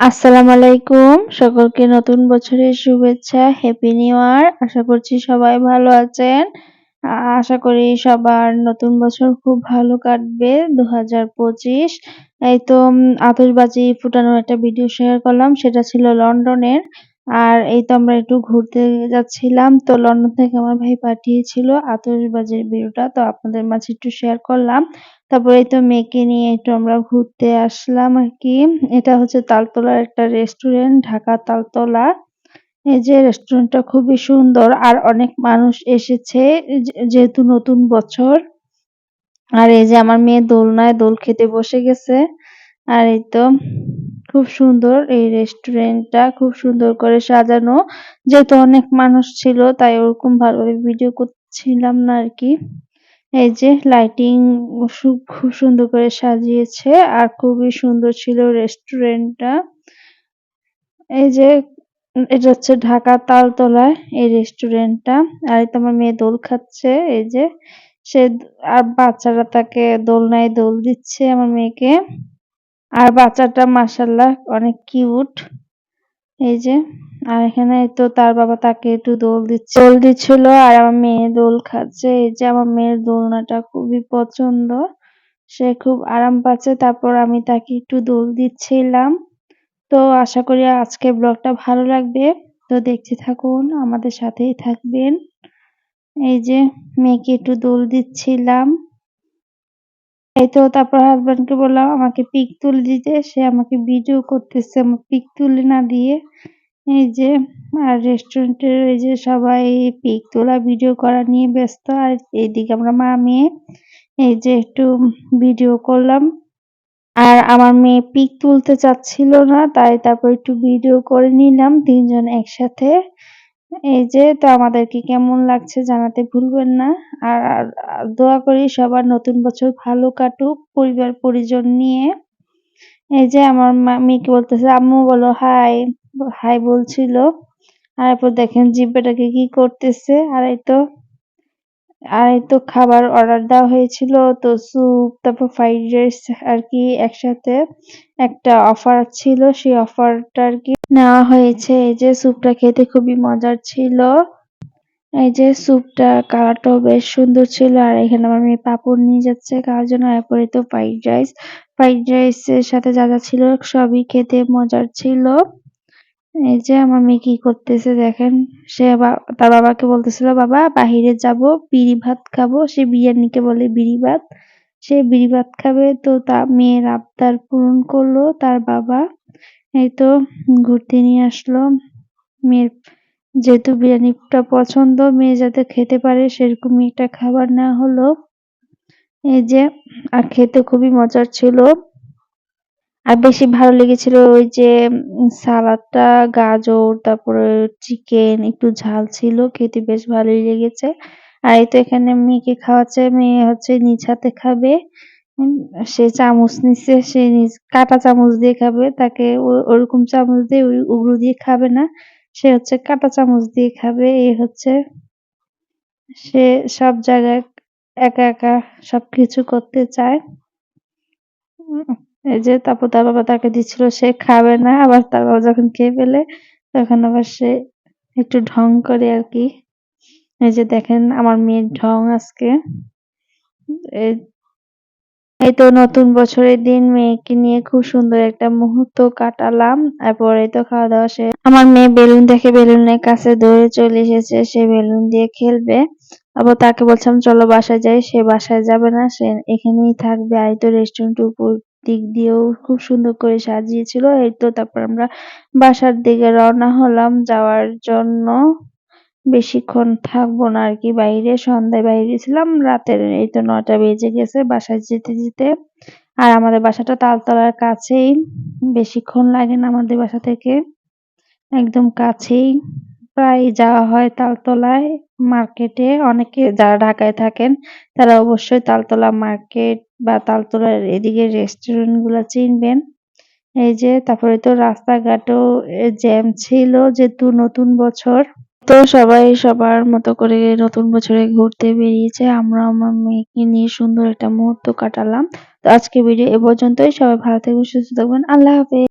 আসসালামু আলাইকুম। সকলকে নতুন বছরের শুভেচ্ছা হ্যাপি নিউ ইয়ার আশা করছি সবাই ভালো আছেন। আশা করি সবার নতুন বছর খুব ভালো কাটবে দু হাজার পঁচিশ। এই তো আতশবাজি ফুটানোর একটা ভিডিও শেয়ার করলাম, সেটা ছিল লন্ডনের। আর এই তো আমরা একটু ঘুরতে যাচ্ছিলাম। তো লন্ডন থেকে আমার ভাই পাঠিয়েছিল আতশবাজির ভিডিওটা, তো আপনাদের মাঝে একটু শেয়ার করলাম। তারপরে এই তো মেয়েকে নিয়ে একটু আমরা ঘুরতে আসলাম আর কি। এটা হচ্ছে তালতলার একটা রেস্টুরেন্ট ঢাকা তালতলা। এই যে রেস্টুরেন্টটা খুবই সুন্দর আর অনেক মানুষ এসেছে যেহেতু নতুন বছর। আর এই যে আমার মেয়ে দোলনায় দোল খেতে বসে গেছে। আর এই তো খুব সুন্দর এই রেস্টুরেন্টটা খুব সুন্দর করে সাজানো। যেহেতু অনেক মানুষ ছিল, তাই ওরকম ভালোভাবে ভিডিও করছিলাম না আর কি। এই যে লাইটিং খুব সুন্দর করে সাজিয়েছে আর খুবই সুন্দর ছিল রেস্টুরেন্টটা এই যে এটা হচ্ছে ঢাকা তালতলায় এই রেস্টুরেন্টটা আর এই আমার মেয়ে দোল খাচ্ছে, এই যে সে আর বাচ্চারা তাকে দোলনায় দোল দিচ্ছে আমার মেয়েকে। আর বাচ্চাটা মাসাল্লাহ অনেক কিউট। এই যে, আর এখানে তো তার বাবা তাকে একটু দোল দিচ্ছে। দোল দিচ্ছিল আর আমার মেয়ে দোল খাচ্ছে। এই যে আমার মেয়ের দোলনাটা খুবই পছন্দ। সে খুব আরাম পাচ্ছে। তারপর আমি তাকে একটু দোল দিচ্ছিলাম। তো আশা করি আজকে ব্লগটা ভালো লাগবে। তো দেখতে থাকুন, আমাদের সাথেই থাকবেন। এই যে, মেয়েকে একটু দোল দিচ্ছিলাম। এই তো তারপর হাজব্যান্ডকে বললাম, আমাকে পিক তুলে দিতে। সে আমাকে ভিডিও করতেছে আমার পিক তুলে না দিয়ে। এই যে, আর রেস্টুরেন্ট রেস্টুরেন্টের এই যে সবাই পিক তোলা ভিডিও করা নিয়ে ব্যস্ত। আর এইদিকে আমরা মা মেয়ে, এই যে একটু ভিডিও করলাম। আর আমার মেয়ে পিক তুলতে চাচ্ছিল না, তাই তারপর একটু ভিডিও করে নিলাম, তিনজন একসাথে। এই যে, তো আমাদেরকে কেমন লাগছে জানাতে ভুলবেন না। আর দোয়া করি সবার নতুন বছর ভালো কাটুক পরিবার, পরিজন নিয়ে। এই যে, আমার মেয়েকে বলতেছে, আম্মু বলো হাই হাই বলছিল। আর এরপর দেখেন জিব্বাটাকে কি করতেছে। আর এই তো আর তো খাবার অর্ডার দেওয়া হয়েছিল, তো স্যুপ তারপর ফ্রাইড রাইস আর কি একসাথে একটা অফার ছিল, সেই অফারটা আর কি নেওয়া হয়েছে। এই যে স্যুপটা খেতে খুবই মজার ছিল। এই যে স্যুপটা কালারটাও বেশ সুন্দর ছিল, আর এখানে আমার মেয়ে পাপড় নিয়ে যাচ্ছে, খাওয়ার জন্য এরপরে তো ফ্রাইড রাইস ফ্রাইড রাইসের সাথে যা যা ছিল সবই খেতে মজার ছিল। এই যে আমার মেয়ে কি করতেছে দেখেন, সে তার বাবাকে বলতেছিল, বাবা, বাহিরে যাব, বিড়ি ভাত খাব। সে বিরিয়ানিকে বলে, বিড়ি ভাত? সে বিড়ি ভাত খাবে, তো তা মেয়ের আবদার পূরণ করল তার বাবা। এই তো ঘুরতে নিয়ে আসলো। মেয়ের যেহেতু বিরিয়ানিটা পছন্দ, মেয়ে যাতে খেতে পারে সেরকমই একটা খাবার না হলো। এই যে, আর খেতে খুবই মজার ছিল। আর বেশি ভালো লেগেছিল ওই যে সালাদটা, গাজর, তারপরে চিকেন একটু ঝাল ছিল, খেতে বেশ ভালোই লেগেছে। আর এই তো এখানে মেয়েকে খাওয়াচ্ছে, মেয়ে হচ্ছে নিজ হাতে খাবে সে চামচ নিচ্ছে সে নিজ কাটা চামচ দিয়ে খাবে, তাকে ওরকম চামচ দিয়ে ওই ওগুলো দিয়ে খাবে না, সে হচ্ছে কাটা চামচ দিয়ে খাবে এই হচ্ছে সে সব জায়গায় একা একা সবকিছু করতে চায়। এই যে তারপর তার বাবা তাকে দিচ্ছিল, সে খাবে না। আবার তার বাবা যখন খেয়ে ফেলে, তখন আবার সে একটু ঢং করে আর কি। এই যে দেখেন আমার মেয়ের ঢং আজকে। এই তো নতুন বছরের দিন, মেয়েকে নিয়ে খুব সুন্দর একটা মুহূর্ত কাটালাম। তারপরে তো খাওয়া দাওয়া সে, আমার মেয়ে বেলুন দেখে বেলুনের কাছে দৌড়ে চলে এসেছে। সে বেলুন দিয়ে খেলবে। আবার তাকে বলছিলাম, চলো বাসায় যাই। সে বাসায় যাবে না, সে এখানেই থাকবে। আর তো রেস্টুরেন্ট উপর দিক দিয়েও খুব সুন্দর করে সাজিয়েছিল। এই তো তারপর আমরা বাসার দিকে রওনা হলাম। যাওয়ার জন্য বেশিক্ষণ থাকব না আর কি, বাইরে সন্ধ্যায় বাইরে ছিলাম। রাতের এই তো নটা বেজে গেছে বাসায় যেতে যেতে। আর আমাদের বাসাটা তালতলার কাছেই। বেশিক্ষণ লাগে না আমাদের বাসা থেকে। একদম কাছেই। প্রায় যাওয়া হয় তালতলায় মার্কেটে। অনেকে যারা ঢাকায় থাকেন তারা অবশ্যই তালতলা মার্কেট বা তালতলার এদিকে রেস্টুরেন্টগুলা চিনবেন। এই যে, তারপরে তো রাস্তাঘাটও জ্যাম ছিল যেহেতু নতুন বছর। তো সবাই সবার মতো করে নতুন বছরে ঘুরতে বেরিয়েছে। আমরা আমার মেয়েকে নিয়ে সুন্দর একটা মুহূর্ত কাটালাম। তো আজকে ভিডিও এ পর্যন্তই। সবাই ভালো থাকবেন, সুস্থ থাকবেন। আল্লাহ হাফেজ।